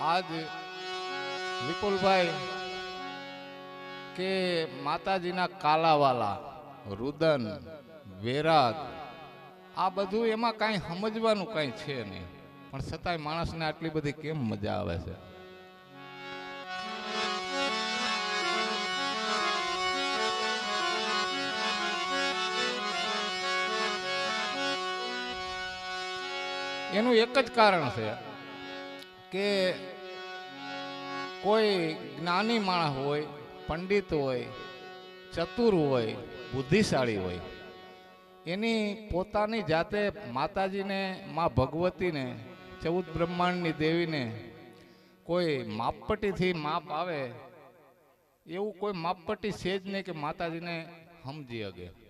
આજ વિપુલભાઈ કે માતાજીના કાલાવાલા, રુદન, વેરાગ, આ બધું એમાં કાંઈ સમજવાનું કાંઈ છે નહીં. પણ છતાંય માણસને આટલી બધી કેમ મજા આવે છે? એનું એક જ કારણ છે. કે કોઈ જ્ઞાની માણસ હોય, પંડિત હોય, ચતુર હોય, બુદ્ધિશાળી હોય, એની પોતાની જાતે માતાજીને, માં ભગવતીને, ચૌદ બ્રહ્માંડની દેવીને કોઈ માપપટ્ટીથી માપ આવે, એવું કોઈ માપપટ્ટી છે જ નહીં કે માતાજીને સમજી શકે.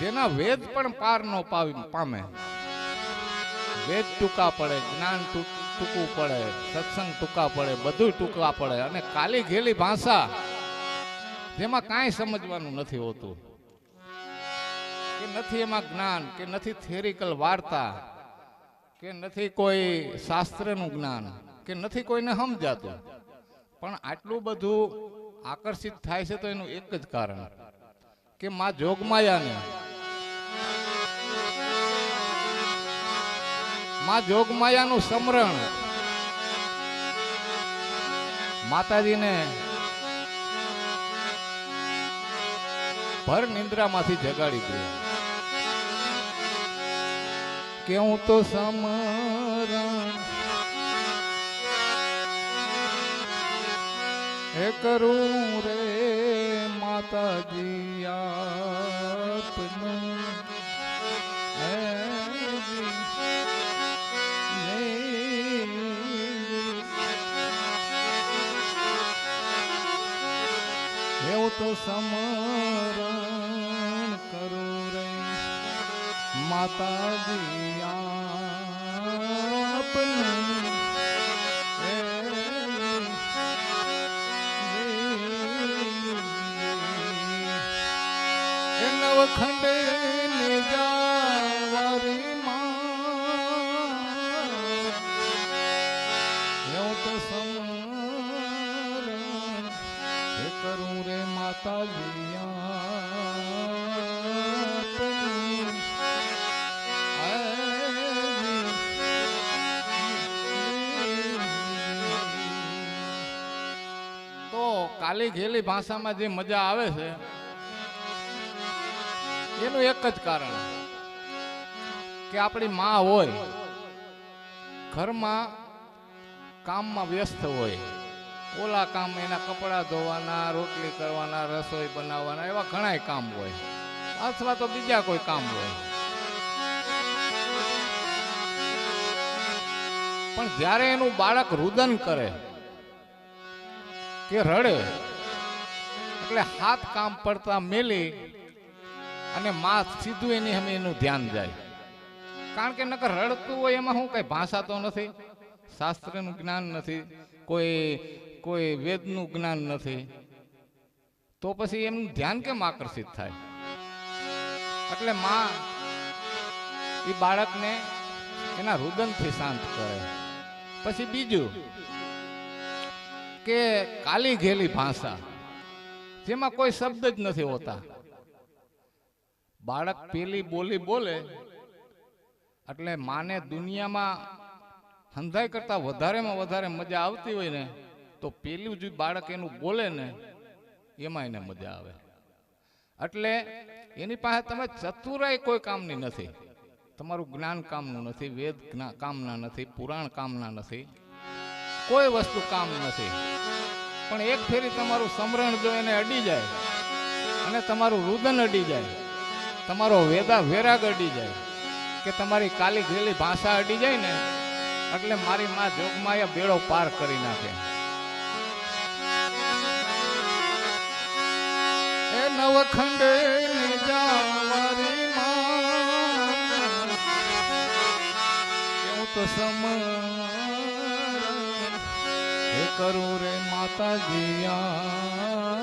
જેના વેદ પણ પાર ન પામે. વેદ ટૂંકા પડે, જ્ઞાન ટૂંકું પડે, સત્સંગ ટૂંકા પડે બધું ટૂંકા પડે અને કાલી ઘેલી ભાષા જેમાં કાંઈ સમજવાનું નથી હોતું. કે નથી એમાં જ્ઞાન, કે નથી થેરિકલ વાર્તા, કે નથી કોઈ શાસ્ત્રનું જ્ઞાન, કે નથી કોઈને સમજાતું. પણ આટલું બધું આકર્ષિત થાય છે તો એનું એક જ કારણ, કે માં જોગમાયાને માં જોગમાયાનું સમરણ. માતાજીને ભર નિંદ્રામાંથી જગાડી દે કે હું તો સમરણ હે કરું રે માતાજી આપનું. એવું તો સમરણ કરું રે માતાજી આપનું નવખંડે ને જાવારી કરું રે માતાજી તો કાલી ઘેલી ભાષામાં જે મજા આવે છે, એનું એક જ કારણ કે આપણી માં હોય, ઘરમાં કામમાં વ્યસ્ત હોય. ઓલા કામ એના કપડાં ધોવાના, રોટલી કરવાના, રસોઈ બનાવવાના, એવા ઘણાય કામ હોય. અથવા તો બીજા કોઈ કામ હોય. પણ જ્યારે એનું બાળક રુદન કરે કે રડે, એટલે હાથ કામ પડતા મેલી અને માં સીધું એની અમે એનું ધ્યાન જાય. કારણ કે નકર રડતું હોય એમાં શું કઈ ભાષા તો નથી, શાસ્ત્રનું જ્ઞાન નથી, કોઈ કોઈ વેદનું જ્ઞાન નથી, તો પછી એમનું ધ્યાન કેમ આકર્ષિત થાય? એટલે માં એ બાળકને એના રુદનથી શાંત કરે. પછી બીજું કે કાલી ઘેલી ભાષા, જેમાં કોઈ શબ્દ જ નથી હોતા. બાળક પેલી બોલી બોલે, એટલે માને દુનિયામાં હંધાઈ કરતા વધારેમાં વધારે મજા આવતી હોય ને તો પેલું જે બાળક એનું બોલે ને, એમાં એને મજા આવે. એટલે એની પાસે તમે ચતુરાઈ કોઈ કામની નથી. તમારું જ્ઞાન કામનું નથી, વેદ કામના નથી, પુરાણ કામના નથી. કોઈ વસ્તુ કામ નથી. પણ એક ફેરી તમારું સમરણ જો એને અડી જાય, અને તમારું રુદન અડી જાય, તમારો વેદા વેરાગ અડી જાય, કે તમારી કાલી ઘેલી ભાષા અડી જાય ને, એટલે મારી માં જોગમાયા બેડો પાર કરી નાખે. વખંડે ને જાવારી માં હું તો સમ કરું રે માતાજી આ